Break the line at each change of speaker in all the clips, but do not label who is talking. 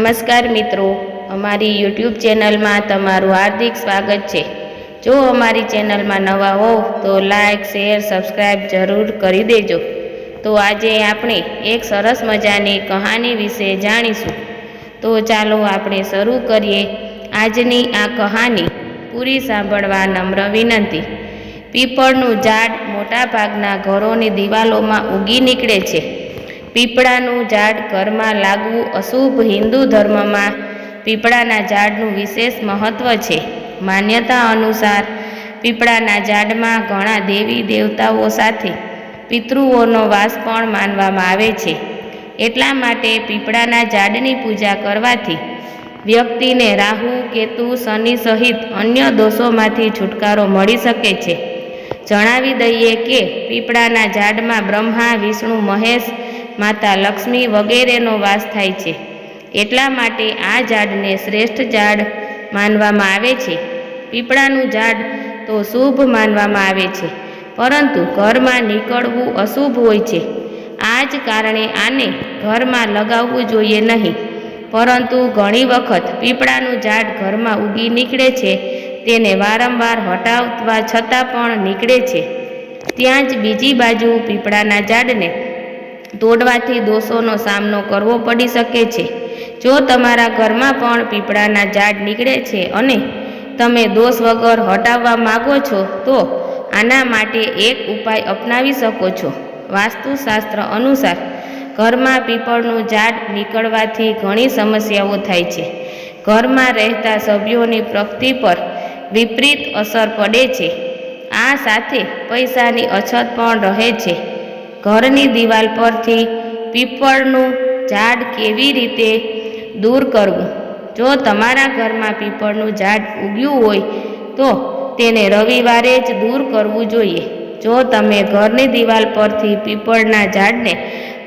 નમસ્કાર મિત્રો, અમારી યુટ્યુબ ચેનલમાં તમારું હાર્દિક સ્વાગત છે. જો અમારી ચેનલમાં નવા હોવ તો લાઈક, શેર સબસ્ક્રાઈબ જરૂર કરી દેજો. તો આજે આપણે એક સરસ મજાની કહાની વિશે જાણીશું. તો ચાલો આપણે શરૂ કરીએ આજની આ કહાની પૂરી સાંભળવા નમ્ર વિનંતી. પીપળનું ઝાડ મોટાભાગના ઘરોની દિવાલોમાં ઉગી નીકળે છે. પીપળાનું ઝાડ ઘરમાં લાગવું અશુભ હિન્દુ ધર્મમાં પીપળાના ઝાડનું વિશેષ મહત્ત્વ છે. માન્યતા અનુસાર, પીપળાના ઝાડમાં ઘણા દેવી દેવતાઓ સાથે પિતૃઓનો વાસ પણ માનવામાં આવે છે. એટલા માટે પીપળાના ઝાડની પૂજા કરવાથી વ્યક્તિને રાહુ, કેતુ, શનિ સહિત અન્ય દોષોમાંથી છુટકારો મળી શકે છે. જણાવી દઈએ કે, પીપળાના ઝાડમાં બ્રહ્મા, વિષ્ણુ, મહેશ માતા લક્ષ્મી વગેરેનો વાસ થાય છે. એટલા માટે આ ઝાડને શ્રેષ્ઠ ઝાડ માનવામાં આવે છે. પીપળાનું ઝાડ તો શુભ માનવામાં આવે છે, પરંતુ ઘરમાં નીકળવું અશુભ હોય છે. આ જ કારણે આને ઘરમાં લગાવવું જોઈએ નહીં, પરંતુ ઘણી વખત પીપળાનું ઝાડ ઘરમાં ઉગી નીકળે છે, તેને વારંવાર હટાવવા છતાં પણ નીકળે છે. ત્યાં જ બીજી બાજુ પીપળાના ઝાડને તોડવાથી દોષોનો સામનો કરવો પડી શકે છે. જો તમારા ઘરમાં પણ પીપળાના ઝાડ નીકળે છે અને તમે દોષ વગર હટાવવા માગો છો, તો આના માટે એક ઉપાય અપનાવી શકો છો. વાસ્તુશાસ્ત્ર અનુસાર, ઘરમાં પીપળનું ઝાડ નીકળવાથી ઘણી સમસ્યાઓ થાય છે. ઘરમાં રહેતા સભ્યોની પ્રગતિ પર વિપરીત અસર પડે છે. આ સાથે પૈસાની અછત પણ રહે છે. ઘરની દિવાલ પરથી પીપળનું ઝાડ કેવી રીતે દૂર કરવું? જો તમારા ઘરમાં પીપળનું ઝાડ ઉગ્યું હોય, તો તેને રવિવારે જ દૂર કરવું જોઈએ. જો તમે ઘરની દિવાલ પરથી પીપળના ઝાડને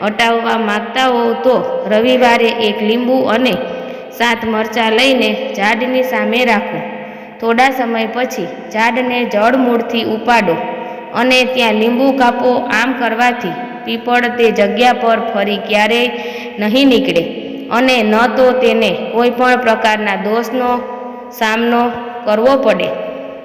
હટાવવા માંગતા હો, તો રવિવારે એક લીંબુ અને સાત મરચાં લઈને ઝાડની સામે રાખો. થોડા સમય પછી ઝાડને જળમૂળથી ઉપાડો. અને ત્યાં લીંબુ કાપો આમ કરવાથી પીપળ તે જગ્યા પર ફરી ક્યારેય નહીં નીકળે. અને ન તો તેને કોઈ પણ પ્રકારના દોષનો સામનો કરવો પડે.